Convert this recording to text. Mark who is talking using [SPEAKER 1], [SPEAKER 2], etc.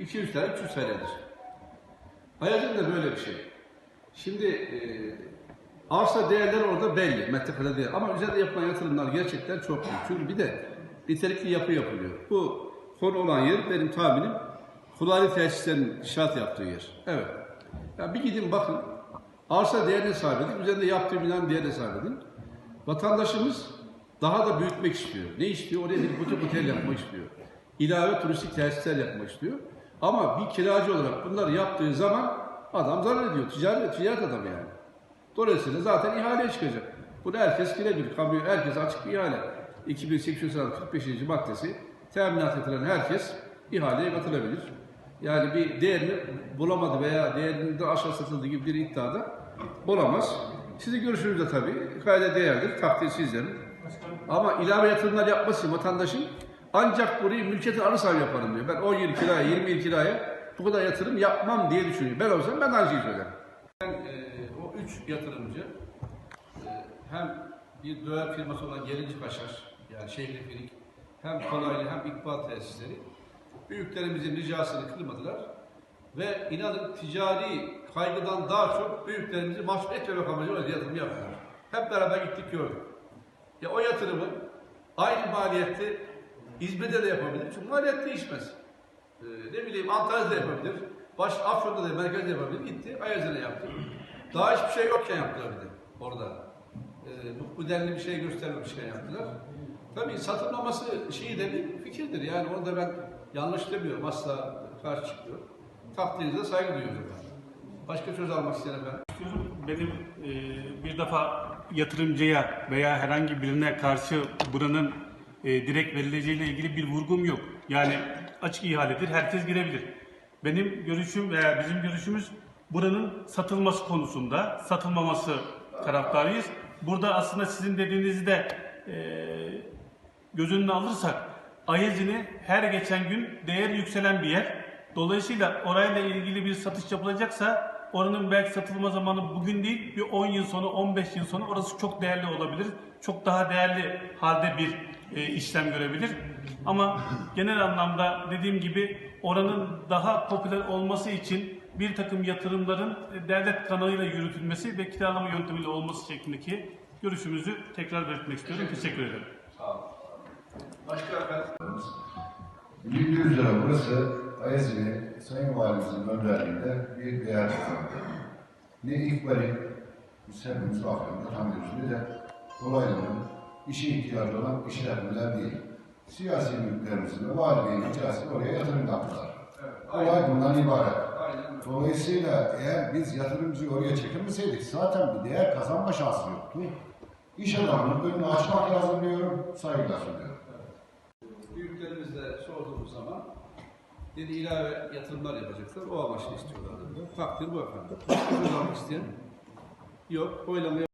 [SPEAKER 1] 200 TL, 300 TL'dir. Ayazın da böyle bir şey. Şimdi e, arsa değerleri orada belli, metrekare değil. Ama üzerinde yapılan yatırımlar gerçekten çok büyük. Çünkü bir de nitelikli yapı yapılıyor. Bu konu olan yer benim tahminim Kulali tesislerin inşaat yaptığı yer. Evet. Ya bir gidin bakın. Arsa değerine sahip edin. Üzerinde yaptığı binanın değerine sahip edin. Vatandaşımız daha da büyütmek istiyor. Ne istiyor? Oraya bir butik otel yapmak istiyor. İlave turistik tesisler yapmak istiyor. Ama bir kiracı olarak bunları yaptığı zaman adam zarar ediyor. Ticaret, ticaret adamı yani. Dolayısıyla zaten ihaleye çıkacak. Bunu herkes girebilir. Kamu, herkes açık bir ihale. 2800 45. maddesi teminat edilen herkes ihaleye katılabilir. Yani bir değerini bulamadı veya değerinde aşağı satıldığı gibi bir iddiada olamaz. Sizin görüşünüz de tabii kayda değerdir, takdir sizlerin. Ama ilave yatırımlar yapması vatandaşın ancak burayı mülkiyeti alır sahibi yaparım diyor. Ben 10 yıl kiraya, 20 yıl kiraya bu kadar yatırım yapmam diye düşünüyor. Ben olsam ben aynı şeyi söylerim. Ben, e, o üç yatırımcı e, hem bir döver firması olan Gelinci Kaşar, yani Şehri Firik, hem kolaylı hem ikbal tesisleri büyüklerimizin ricasını kırmadılar ve inanın ticari kaygıdan daha çok büyüklerimizi mahcup etmemek amacıyla yatırım yaptılar. Hep beraber gittik gördük. Ya o yatırımı aynı maliyette İzmir'de de yapabilir. Çünkü maliyet değişmez. Ee, ne bileyim Antalya'da da yapabilir. Baş Afyon'da da merkezde yapabilir. Gitti Ayazı'na yaptı. Daha hiçbir şey yokken yaptılar bir de orada. Ee, bu, bu denli bir şey göstermemişken yaptılar. Tabii satılmaması şeyi de bir fikirdir. Yani onu da ben yanlış demiyorum. Asla karşı çıkmıyorum. Takdirinize saygı duyuyorum efendim. Başka söz almak efendim.
[SPEAKER 2] istiyorum. Benim e, bir defa yatırımcıya veya herhangi birine karşı buranın e, direkt verileceğiyle ilgili bir vurgum yok. Yani açık ihaledir, herkes girebilir. Benim görüşüm veya bizim görüşümüz buranın satılması konusunda, satılmaması taraftarıyız. Burada aslında sizin dediğinizi de e, göz önüne alırsak Ayazini her geçen gün değer yükselen bir yer. Dolayısıyla orayla ilgili bir satış yapılacaksa oranın belki satılma zamanı bugün değil bir 10 yıl sonra 15 yıl sonra orası çok değerli olabilir. Çok daha değerli halde bir işlem görebilir. Ama genel anlamda dediğim gibi oranın daha popüler olması için bir takım yatırımların e, devlet kanalıyla yürütülmesi ve kiralama yöntemiyle olması şeklindeki görüşümüzü tekrar belirtmek istiyorum. Teşekkür ederim.
[SPEAKER 1] Sağ olun. Başka efendim?
[SPEAKER 3] 100 lira burası Ayazeli Sayın Valimizin önderliğinde bir değer kazandı. Ne İkbal'in, biz hepimiz Afyon'da tanıyoruz, ne de Kolaylı'nın işe ihtiyacı olan işletmeler değil. Siyasi mülklerimizin valiliğin icrasını oraya yatırım yaptılar.
[SPEAKER 1] Evet,
[SPEAKER 3] Olay bundan ibaret.
[SPEAKER 1] Aynen.
[SPEAKER 3] Dolayısıyla eğer biz yatırımcıyı oraya çekemeseydik zaten bir değer kazanma şansı yoktu. İş adamının önünü açmak lazım diyorum, saygıyla sunuyorum.
[SPEAKER 1] Büyüklerimizle sorduğumuz zaman dedi ilave yatırımlar yapacaklar. O amaçla istiyorlar. Takdir bu efendim. Almak isteyen? Yok. Oylamaya